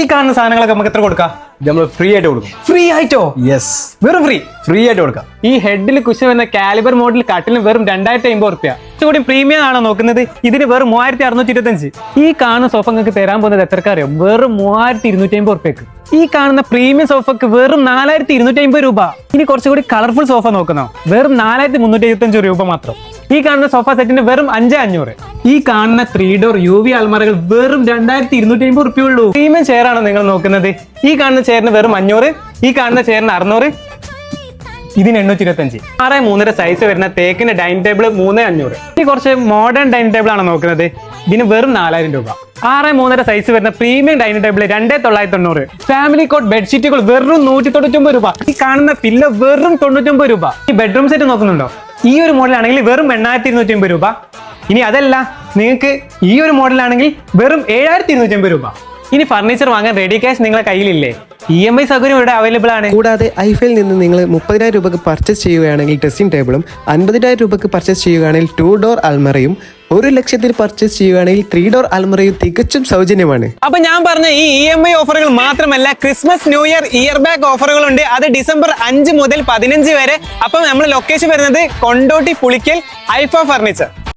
ഈ കാണുന്ന സാധനങ്ങളൊക്കെ നമുക്ക് എത്ര കൊടുക്കാം? നമ്മൾ ഫ്രീ ആയിട്ട് കൊടുക്കും. ഫ്രീ ആയിട്ടോ? യെസ് വെറും ഫ്രീ ഫ്രീ ആയിട്ട് കൊടുക്കാം. ഈ ഹെഡിൽ കുശ വന്ന കാലിബർ മോഡൽ കട്ടിലിന് വെറും രണ്ടായിരത്തി അമ്പത് റുപ്യ കൂടി പ്രീമിയം ആണോ നോക്കുന്നത്? ഇതിന് വെറും മൂവായിരത്തി അറുന്നൂറ്റി ഇരുപത്തഞ്ച് ഈ കാണുന്ന സോഫ നിങ്ങൾക്ക് തരാൻ പോകുന്നത് എത്രക്കറിയോ? വെറും മൂവായിരത്തി ഇരുന്നൂറ്റി അമ്പത് റുപ്യക്ക് ഈ കാണുന്ന പ്രീമിയം സോഫക്ക് വെറും നാലായിരത്തി ഇരുന്നൂറ്റി അമ്പത് രൂപ. ഇനി കുറച്ചുകൂടി കളർഫുൾ സോഫ നോക്കുന്നോ? വെറും നാലായിരത്തി മുന്നൂറ്റി എഴുപത്തഞ്ച് രൂപ മാത്രം. ഈ കാണുന്ന സോഫ സെറ്റിന് വെറും അഞ്ച് അഞ്ഞൂറ്. ഈ കാണുന്ന ത്രീ ഡോർ യു വി അൽമറകൾ വെറും രണ്ടായിരത്തി ഇരുന്നൂറ്റി അമ്പത് റുപ്യ ഉള്ളൂ പ്രീമിയം ചെയർ ആണോ നിങ്ങൾ നോക്കുന്നത്? ഈ കാണുന്ന ചെയറിന് വെറും അഞ്ഞൂറ് ഈ കാണുന്ന ചെയറിന് അറുന്നൂറ്. ഇതിന് എണ്ണൂറ്റി ഇരുപത്തഞ്ച് ആറ് മൂന്നര സൈസ് വരുന്ന തേക്കിന്റെ ഡൈനിങ് ടേബിൾ മൂന്ന് അഞ്ഞൂറ്. ഇനി കുറച്ച് മോഡേൺ ഡൈനിങ് ടേബിൾ ആണ് നോക്കുന്നത്? ഇതിന് വെറും നാലായിരം രൂപ. ആറ് മൂന്നര സൈസ് വരുന്ന പ്രീമിയം ഡൈനിങ് ടേബിൾ രണ്ടേ തൊള്ളായിരത്തി തൊണ്ണൂറ് ഫാമിലി കോട്ട് ബെഡ്ഷീറ്റുകൾ വെറും നൂറ്റി തൊണ്ണൂറ്റൊമ്പത് രൂപ. ഈ കാണുന്ന പില്ല വെറും തൊണ്ണൂറ്റൊമ്പത് രൂപ. ഈ ബെഡ്റൂം സെറ്റ് നോക്കുന്നുണ്ടോ? ഈ ഒരു മോഡൽ ആണെങ്കിൽ വെറും എണ്ണായിരത്തി ഇരുന്നൂറ്റി അമ്പത് രൂപ. ഇനി അതല്ല നിങ്ങൾക്ക് ഈ ഒരു മോഡലാണെങ്കിൽ വെറും ഏഴായിരത്തി ഇരുന്നൂറ്റി അമ്പത് രൂപ. ഇനി ഫർണിച്ചർ വാങ്ങാൻ റെഡി ക്യാഷ് നിങ്ങളെ കയ്യിലില്ലേ? ഇ എം ഐ സൗകര്യം ഇവിടെ അവൈലബിൾ ആണ്. കൂടാതെ ഐഫയിൽ നിന്ന് നിങ്ങൾ മുപ്പതിനായിരം രൂപക്ക് പർച്ചേസ് ചെയ്യുകയാണെങ്കിൽ ഡ്രസ്സിംഗ് ടേബിളും അൻപതിനായിരം രൂപക്ക് പർച്ചേസ് ചെയ്യുകയാണെങ്കിൽ ടു ഡോർ അൽമറയും ഒരു ലക്ഷത്തിൽ പർച്ചേസ് ചെയ്യുകയാണെങ്കിൽ ത്രീ ഡോർ അൽമറയും തികച്ചും സൗജന്യമാണ്. അപ്പൊ ഞാൻ പറഞ്ഞ ഈ ഇ എം ഐ ഓഫറുകൾ മാത്രമല്ല Christmas new year year back ഓഫറുകളുണ്ട് അത് ഡിസംബർ അഞ്ച് മുതൽ പതിനഞ്ച് വരെ. അപ്പം നമ്മൾ ലൊക്കേഷൻ വരുന്നത് കൊണ്ടോട്ടി പുളിക്കൽ ഐഫ ഫർണിച്ചർ